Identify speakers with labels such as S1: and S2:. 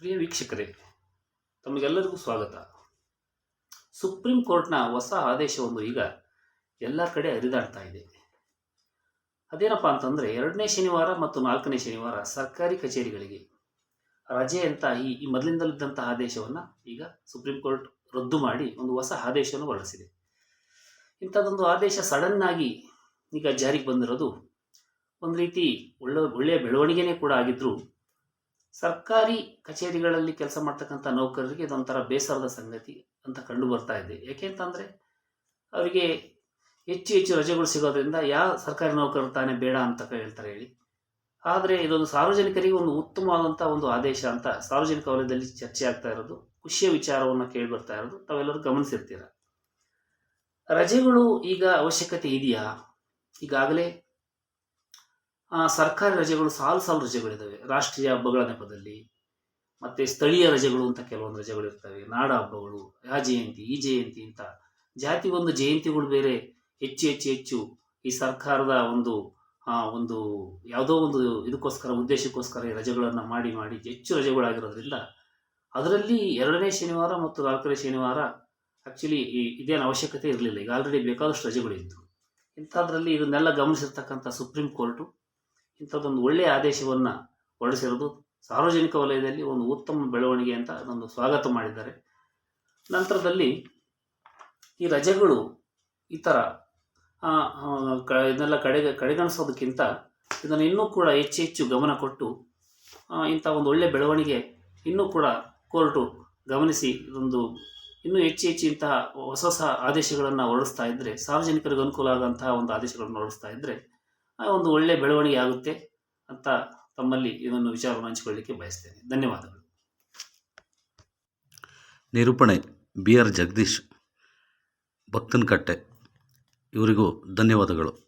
S1: ಪ್ರಿಯ ವೀಕ್ಷಕರೇ, ತಮಗೆಲ್ಲರಿಗೂ ಸ್ವಾಗತ. ಸುಪ್ರೀಂ ಕೋರ್ಟ್ನ ಹೊಸ ಆದೇಶವೊಂದು ಈಗ ಎಲ್ಲ ಕಡೆ ಹರಿದಾಡ್ತಾ ಇದೆ. ಅದೇನಪ್ಪ ಅಂತಂದರೆ, ಎರಡನೇ ಶನಿವಾರ ಮತ್ತು ನಾಲ್ಕನೇ ಶನಿವಾರ ಸರ್ಕಾರಿ ಕಚೇರಿಗಳಿಗೆ ರಜೆ ಅಂತ ಈ ಈ ಮೊದಲಿಂದಲಿದ್ದಂಥ ಆದೇಶವನ್ನು ಈಗ ಸುಪ್ರೀಂ ಕೋರ್ಟ್ ರದ್ದು ಮಾಡಿ ಒಂದು ಹೊಸ ಆದೇಶವನ್ನು ಹೊರಡಿಸಿದೆ. ಇಂಥದ್ದೊಂದು ಆದೇಶ ಸಡನ್ ಆಗಿ ಈಗ ಜಾರಿಗೆ ಬಂದಿರೋದು ಒಂದು ರೀತಿ ಒಳ್ಳೆ, ಒಳ್ಳೆಯ ಬೆಳವಣಿಗೆನೇ ಕೂಡ ಆಗಿದ್ದರೂ ಸರ್ಕಾರಿ ಕಚೇರಿಗಳಲ್ಲಿ ಕೆಲಸ ಮಾಡ್ತಕ್ಕಂಥ ನೌಕರರಿಗೆ ಇದೊಂಥರ ಬೇಸರದ ಸಂಗತಿ ಅಂತ ಕಂಡು ಬರ್ತಾ ಇದೆ. ಯಾಕೆಂತಂದರೆ ಅವರಿಗೆ ಹೆಚ್ಚು ಹೆಚ್ಚು ರಜೆಗಳು ಸಿಗೋದ್ರಿಂದ ಯಾವ ಸರ್ಕಾರಿ ನೌಕರರು ತಾನೇ ಬೇಡ ಅಂತ ಹೇಳ್ತಾರೆ ಹೇಳಿ. ಆದರೆ ಇದೊಂದು ಸಾರ್ವಜನಿಕರಿಗೆ ಒಂದು ಉತ್ತಮವಾದಂಥ ಒಂದು ಆದೇಶ ಅಂತ ಸಾರ್ವಜನಿಕ ವಲಯದಲ್ಲಿ ಚರ್ಚೆ ಆಗ್ತಾ ಇರೋದು, ಖುಷಿಯ ವಿಚಾರವನ್ನು ಕೇಳಿ ಬರ್ತಾ ಇರೋದು, ತಾವೆಲ್ಲರೂ ಗಮನಿಸಿರ್ತೀರ. ರಜೆಗಳು ಈಗ ಅವಶ್ಯಕತೆ ಇದೆಯಾ? ಈಗಾಗಲೇ ಸರ್ಕಾರಿ ರಜೆಗಳು ಸಾಲು ಸಾಲು ರಜೆಗಳಿದ್ದಾವೆ. ರಾಷ್ಟ್ರೀಯ ಹಬ್ಬಗಳ ನೆಪದಲ್ಲಿ, ಮತ್ತು ಸ್ಥಳೀಯ ರಜೆಗಳು ಅಂತ ಕೆಲವೊಂದು ರಜೆಗಳು ಇರ್ತವೆ. ನಾಡ ಹಬ್ಬಗಳು ಆ ಜಯಂತಿ, ಈ ಜಯಂತಿ ಅಂತ. ಜಾತಿ ಒಂದು ಜಯಂತಿಗಳು ಬೇರೆ, ಹೆಚ್ಚು ಹೆಚ್ಚು ಹೆಚ್ಚು ಈ ಸರ್ಕಾರದ ಒಂದು ಒಂದು ಯಾವುದೋ ಒಂದು ಇದಕ್ಕೋಸ್ಕರ, ಉದ್ದೇಶಕ್ಕೋಸ್ಕರ ಈ ರಜೆಗಳನ್ನು ಮಾಡಿ ಮಾಡಿ ಹೆಚ್ಚು ರಜೆಗಳಾಗಿರೋದ್ರಿಂದ ಅದರಲ್ಲಿ ಎರಡನೇ ಶನಿವಾರ ಮತ್ತು ನಾಲ್ಕನೇ ಶನಿವಾರ ಆ್ಯಕ್ಚುಲಿ ಇದೇನು ಅವಶ್ಯಕತೆ ಇರಲಿಲ್ಲ. ಈಗ ಆಲ್ರೆಡಿ ಬೇಕಾದಷ್ಟು ರಜೆಗಳಿತ್ತು. ಇಂಥದ್ರಲ್ಲಿ ಇದನ್ನೆಲ್ಲ ಗಮನಿಸಿರ್ತಕ್ಕಂಥ ಸುಪ್ರೀಂ ಕೋರ್ಟು ಇಂಥದ್ದೊಂದು ಒಳ್ಳೆಯ ಆದೇಶವನ್ನು ಹೊರಡಿಸಿರೋದು ಸಾರ್ವಜನಿಕ ವಲಯದಲ್ಲಿ ಒಂದು ಉತ್ತಮ ಬೆಳವಣಿಗೆ ಅಂತ ಅದೊಂದು ಸ್ವಾಗತ ಮಾಡಿದ್ದಾರೆ. ನಂತರದಲ್ಲಿ ಈ ರಜೆಗಳು ಈ ಥರ ಇದನ್ನೆಲ್ಲ ಕಡೆ, ಕಡೆಗಣಿಸೋದಕ್ಕಿಂತ ಇದನ್ನು ಇನ್ನೂ ಕೂಡ ಹೆಚ್ಚು ಹೆಚ್ಚು ಗಮನ ಕೊಟ್ಟು ಇಂಥ ಒಂದು ಒಳ್ಳೆಯ ಬೆಳವಣಿಗೆ ಇನ್ನೂ ಕೂಡ ಕೋರ್ಟು ಗಮನಿಸಿ ಇದೊಂದು ಇನ್ನೂ ಹೆಚ್ಚು ಹೆಚ್ಚು ಇಂತಹ ಹೊಸ ಹೊಸ ಆದೇಶಗಳನ್ನು ಹೊರಡಿಸ್ತಾ ಇದ್ದರೆ ಸಾರ್ವಜನಿಕರಿಗೆ ಅನುಕೂಲ ಆಗುವಂತಹ ಒಂದು ಆದೇಶಗಳನ್ನು ಹೊರಡಿಸ್ತಾ ಇದ್ದರೆ ಒಂದು ಒಳ್ಳೆಯ ಬೆಳವಣಿಗೆ ಆಗುತ್ತೆ ಅಂತ ತಮ್ಮಲ್ಲಿ ಇದನ್ನು ವಿಚಾರವನ್ನು ಹಂಚಿಕೊಳ್ಳಿಕ್ಕೆ ಬಯಸ್ತೇನೆ. ಧನ್ಯವಾದಗಳು.
S2: ನಿರೂಪಣೆ ಬಿ ಆರ್ ಜಗದೀಶ್, ಭಕ್ತನಕಟ್ಟೆ. ಇವರಿಗೂ ಧನ್ಯವಾದಗಳು.